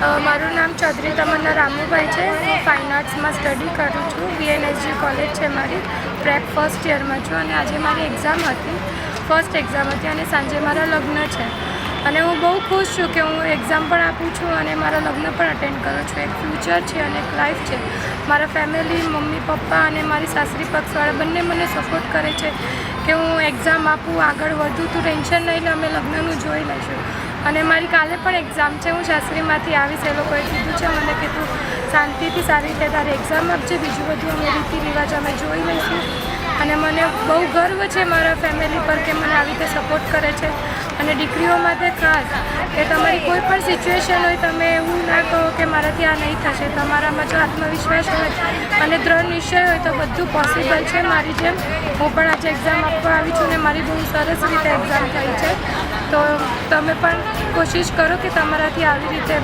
મારું નામ ચૌધરી તમન્ના રામુભાઈ છે. હું ફાઇન આર્ટ્સમાં સ્ટડી કરું છું. વીએનએસજી કોલેજ છે મારી. પ્રેપ ફર્સ્ટ યરમાં છું અને આજે મારી એક્ઝામ હતી. ફર્સ્ટ એક્ઝામ હતી અને સાંજે મારા લગ્ન છે. અને હું બહુ ખુશ છું કે હું એક્ઝામ પણ આપું છું અને મારા લગ્ન પણ અટેન્ડ કરું છું. એક ફ્યુચર છે અને એક લાઈફ છે. મારા ફેમિલી મમ્મી, પપ્પા અને મારી સાસરી, પક્ષવાળા બંને મને સપોર્ટ કરે છે. કે હું એક્ઝામ આપું, આગળ વધું, તું ટેન્શન નહીં લે અમે લગ્નનું જોઈ લઈશું. અને મારી કાલે પણ એક્ઝામ છે, હું શાસ્ત્રીમાંથી આવીશ, એ લોકોએ કીધું છે, મને કે તું શાંતિથી સારી રીતે તારી એક્ઝામ આપજે, બીજું બધું અમે રીતિ રિવાજ અમે જોઈ લઈશું. અને મને બહુ ગર્વ છે મારા ફેમિલી પર કે આવી રીતે સપોર્ટ કરે છે. અને દીકરીઓ માટે ખાસ, કે તમારી કોઈ પણ સિચ્યુએશન હોય, તમે એવું ના કહો કે મારાથી આ નહીં થશે. તમારામાં જો આત્મવિશ્વાસ હોય અને દ્રઢ નિશ્ચય હોય તો બધું પોસિબલ છે. મારી જેમ, હું પણ આજે એક્ઝામ આપવા આવી છું ને મારી બહુ સરસ રીતે એક્ઝામ થઈ છે. તો તમે પણ કોશિશ કરો કે તમારાથી આવી રીતે